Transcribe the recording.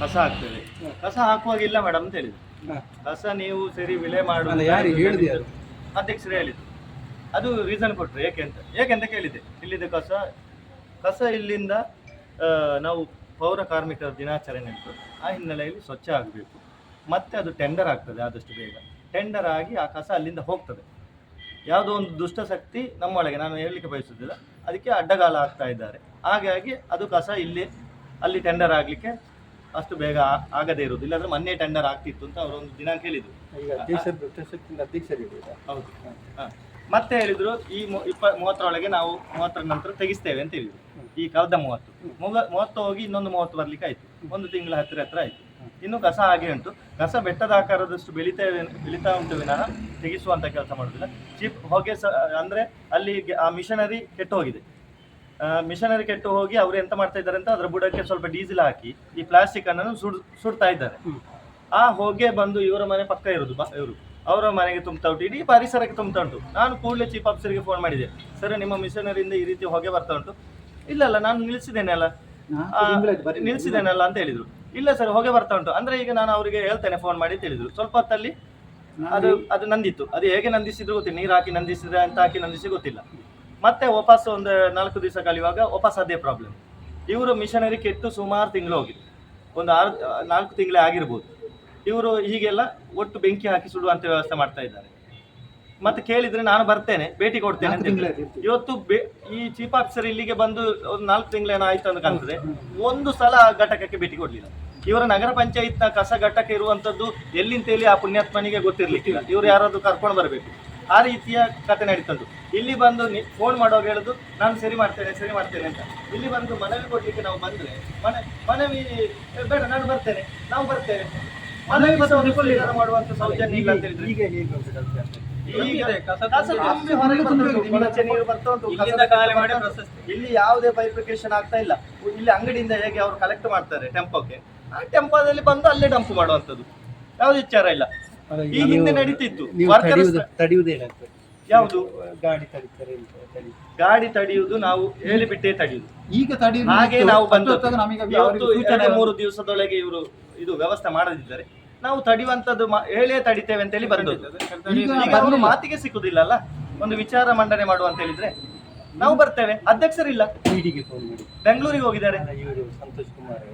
ಕಸ ಹಾಕ್ತೇವೆ. ಕಸ ಹಾಕುವಾಗ ಇಲ್ಲ ಮೇಡಮ್ ಅಂತ ಹೇಳಿದ್ರು. ಕಸ ನೀವು ಸರಿ ವಿಲೆ ಮಾಡು ಅಧ್ಯಕ್ಷರೇ ಯಾರಿಗೆ? ಅಧ್ಯಕ್ಷರು ಹೇಳಿದ್ರು. ಅದು ರೀಸನ್ ಕೊಟ್ಟರು ಏಕೆ ಅಂತ? ಏಕೆ ಅಂತ ಕೇಳಿದೆ ಇಲ್ಲಿದ್ದ ಕಸ ಕಸ ಇಲ್ಲಿಂದ ಆ, ನಾವು ಪೌರ ಕಾರ್ಮಿಕರ ದಿನಾಚರಣೆ ಉಂಟು ಆ ಹಿನ್ನೆಲೆಯಲ್ಲಿ ಸ್ವಚ್ಛ ಆಗಬೇಕು. ಮತ್ತೆ ಅದು ಟೆಂಡರ್ ಆಗ್ತದೆ ಆದಷ್ಟು ಬೇಗ. ಟೆಂಡರ್ ಆಗಿ ಆ ಕಸ ಅಲ್ಲಿಂದ ಹೋಗ್ತದೆ. ಯಾವುದೋ ಒಂದು ದುಷ್ಟಶಕ್ತಿ ನಮ್ಮೊಳಗೆ ನಾನು ಹೇಳಲಿಕ್ಕೆ ಬಯಸುವುದಿಲ್ಲ ಅದಕ್ಕೆ ಅಡ್ಡಗಾಲ ಆಗ್ತಾ ಇದ್ದಾರೆ. ಹಾಗಾಗಿ ಅದು ಕಸ ಇಲ್ಲಿ ಅಲ್ಲಿ ಟೆಂಡರ್ ಆಗಲಿಕ್ಕೆ ಅಷ್ಟು ಬೇಗ ಆಗದೇ ಇರೋದು ಇಲ್ಲಾಂದ್ರೆ ಮೊನ್ನೆ ಟೆಂಡರ್ ಆಗ್ತಿತ್ತು ಅಂತ ಅವರೊಂದು ದಿನ ಕೇಳಿದ್ರು ಈಗ ಅಧ್ಯಕ್ಷರ ದುಷ್ಟಶಕ್ತಿಯಿಂದ ಅಧ್ಯಕ್ಷರು ಇರ್ಬೋದಾ? ಹೌದು. ಹ. ಮತ್ತೆ ಹೇಳಿದ್ರು ಈ ಇಪ್ಪ ಮೂವತ್ತರೊಳಗೆ ನಾವು ಮೂವತ್ತರ ನಂತರ ತೆಗಿಸ್ತೇವೆ ಅಂತ ಹೇಳಿದ್ರು. ಈ ಕಳೆದ ಮೂವತ್ತು. ಮೂವತ್ತು ಹೋಗಿ ಇನ್ನೊಂದು ಮೂವತ್ತು ಬರ್ಲಿಕ್ಕೆ ಆಯ್ತು. ಒಂದು ತಿಂಗಳ ಹತ್ತಿರ ಹತ್ರ ಆಯ್ತು. ಇನ್ನು ಕಸ ಹಾಗೆ ಉಂಟು. ಕಸ ಬೆಟ್ಟದ ಆಕಾರದಷ್ಟು ಬೆಳಿತೇವೆ ಬೆಳಿತಾ ಉಂಟು ವಿನಃ ತೆಗಿಸುವಂತ ಕೆಲಸ ಮಾಡುದಿಲ್ಲ. ಚಿಪ್ ಹೊಗೆ ಅಂದ್ರೆ ಅಲ್ಲಿ ಆ ಮಿಷನರಿ ಕೆಟ್ಟು ಹೋಗಿದೆ. ಮಿಷನರಿ ಕೆಟ್ಟು ಹೋಗಿ ಅವ್ರು ಎಂತ ಮಾಡ್ತಾ ಇದ್ದಾರೆ ಅಂತ ಅದರ ಬುಡಕ್ಕೆ ಸ್ವಲ್ಪ ಡೀಸೆಲ್ ಹಾಕಿ ಈ ಪ್ಲಾಸ್ಟಿಕ್ ಅನ್ನು ಸುಡ್ ಸುಡ್ತಾ ಇದ್ದಾರೆ. ಆ ಹೊಗೆ ಬಂದು ಇವರ ಮನೆ ಪಕ್ಕ ಇರೋದು ಬ- ಇವರು. ಅವರ ಮನೆಗೆ ತುಂಬ್ತಾ ಉಂಟು ಇಡೀ ಪರಿಸರಕ್ಕೆ ತುಂಬ್ತಾ ಉಂಟು. ನಾನು ಕೂಡಲೇ ಚೀಫ್ ಆಫೀಸರ್ಗೆ ಫೋನ್ ಮಾಡಿದೆ. ಸರ್ ನಿಮ್ಮ ಮಿಷನರಿಯಿಂದ ಈ ರೀತಿ ಹೊಗೆ ಬರ್ತಾ ಉಂಟು. ಇಲ್ಲ ಅಲ್ಲ. ನಾನು ನಿಲ್ಸಿದ್ದೇನೆ ಅಲ್ಲ ನಿಲ್ಸಿದ್ದೇನಲ್ಲ ಅಂತ ಹೇಳಿದ್ರು. ಇಲ್ಲ ಸರ್ ಹೊಗೆ ಬರ್ತಾ ಉಂಟು. ಅಂದ್ರೆ ಈಗ ನಾನು ಅವರಿಗೆ ಹೇಳ್ತೇನೆ ಫೋನ್ ಮಾಡಿ ತಿಳಿದ್ರು ಸ್ವಲ್ಪ ಹೊತ್ತಲ್ಲಿ ಅದು ಅದು ನಂದಿತ್ತು. ಅದು ಹೇಗೆ ನಂದಿಸಿದ್ರು ಗೊತ್ತಿಲ್ಲ. ನೀರು ಹಾಕಿ ನಂದಿಸಿದ್ರೆ ಅಂತ ಹಾಕಿ ನಂದಿಸಿ ಗೊತ್ತಿಲ್ಲ. ಮತ್ತೆ ವಾಪಸ್ ಒಂದು ನಾಲ್ಕು ದಿವಸ ಕಳಿಯುವಾಗ ವಾಪಸ್ ಅದೇ ಪ್ರಾಬ್ಲಮ್ ಇವರು ಮಿಷನರಿ ಕೆಟ್ಟು ಸುಮಾರು ತಿಂಗಳು ಹೋಗಿ ಒಂದು ಆರು ನಾಲ್ಕು ತಿಂಗಳೇ ಆಗಿರ್ಬೋದು. ಇವರು ಹೀಗೆಲ್ಲ ಒಟ್ಟು ಬೆಂಕಿ ಹಾಕಿ ಸುಡುವಂತ ವ್ಯವಸ್ಥೆ ಮಾಡ್ತಾ ಇದ್ದಾರೆ. ಮತ್ತೆ ಕೇಳಿದ್ರೆ ನಾನು ಬರ್ತೇನೆ ಭೇಟಿ ಕೊಡ್ತೇನೆ ಅಂತ. ಇವತ್ತು ಈ ಚೀಫ್ ಆಫೀಸರ್ ಇಲ್ಲಿಗೆ ಬಂದು ಒಂದು ನಾಲ್ಕು ತಿಂಗಳೇನೋ ಆಯ್ತು ಅಂತ ಕಾಣ್ತದೆ. ಒಂದು ಸಲ ಆ ಘಟಕಕ್ಕೆ ಭೇಟಿ ಕೊಡ್ಲಿಲ್ಲ. ಇವರ ನಗರ ಪಂಚಾಯತ್ನ ಕಸ ಘಟಕ ಇರುವಂತದ್ದು ಎಲ್ಲಿಂತೇಳಿ ಆ ಪುಣ್ಯಾತ್ಮನಿಗೆ ಗೊತ್ತಿರ್ಲಿಕ್ಕಿಲ್ಲ. ಇವ್ರು ಯಾರಾದ್ರೂ ಕರ್ಕೊಂಡು ಬರಬೇಕು. ಆ ರೀತಿಯ ಕತೆ ನಡೀತದ್ದು. ಇಲ್ಲಿ ಬಂದು ಫೋನ್ ಮಾಡುವಾಗ ಹೇಳುದು ನಾನು ಸರಿ ಮಾಡ್ತೇನೆ ಸರಿ ಮಾಡ್ತೇನೆ ಅಂತ. ಇಲ್ಲಿ ಬಂದು ಮನವಿ ಕೊಡ್ಲಿಕ್ಕೆ ನಾವು ಬಂದ್ರೆ ಮನೆ ಮನವಿ "ಏ, ಬೇಡ ನಾನು ಬರ್ತೇನೆ ನಾವು ಬರ್ತೇವೆ. ಮನವಿ ಬಂದು ಮಾಡುವಂತ ಸೌಜನ್ಯ ಇಲ್ಲ ಅಂತ ಹೇಳಿದ್ರೆ. ಈಗ ಹೇಗೆ ಇಲ್ಲಿ ಯಾವುದೇ ಬೈಫಿಕೇಶನ್ ಆಗ್ತಾ ಇಲ್ಲ. ಇಲ್ಲಿ ಅಂಗಡಿಯಿಂದ ಹೇಗೆ ಅವರು ಕಲೆಕ್ಟ್ ಮಾಡ್ತಾರೆ ಟೆಂಪೋಕ್ಕೆ ಆ ಟೆಂಪೋದಲ್ಲಿ ಬಂದು ಅಲ್ಲೇ ಡಂಪ್ ಮಾಡುವಂಥದ್ದು. ಯಾವ್ದು ವಿಚಾರ ಇಲ್ಲ. ಈ ಹಿಂದೆ ನಡೀತಿತ್ತು. ಯಾವುದು? ಗಾಡಿ ತಡಿತಾರೆ ತಡಿ ಗಾಡಿ ತಡೆಯುವುದು ನಾವು ಹೇಳಿಬಿಟ್ಟೇ ತಡೆಯುವುದು. ಈಗ ತಡೆಯುವುದು ಹಾಗೆ ನಾವು ಬಂದು ಇವತ್ತು ಸೂಚನೆ ಮೂರು ದಿವಸದೊಳಗೆ ಇವರು ಇದು ವ್ಯವಸ್ಥೆ ಮಾಡದಿದ್ದರೆ. ನಾವು ತಡೆಯುವಂತದ್ದು ಹೇಳೇ ತಡಿತೇವೆ ಅಂತ ಹೇಳಿ ಬಂದದ್ದು ಮಾತಿಗೆ ಮಾತಿಗೆ ಸಿಕ್ಕುದಿಲ್ಲಲ್ಲ ಒಂದು ವಿಚಾರ ಮಂಡನೆ ಮಾಡುವ ಅಂತ ಹೇಳಿದ್ರೆ ನಾವು ಬರ್ತೇವೆ. ಅಧ್ಯಕ್ಷರಿಲ್ಲ. ಬೆಂಗಳೂರಿಗೆ ಹೋಗಿದ್ದಾರೆ. ಇವರು ಸಂತೋಷ್ ಕುಮಾರ್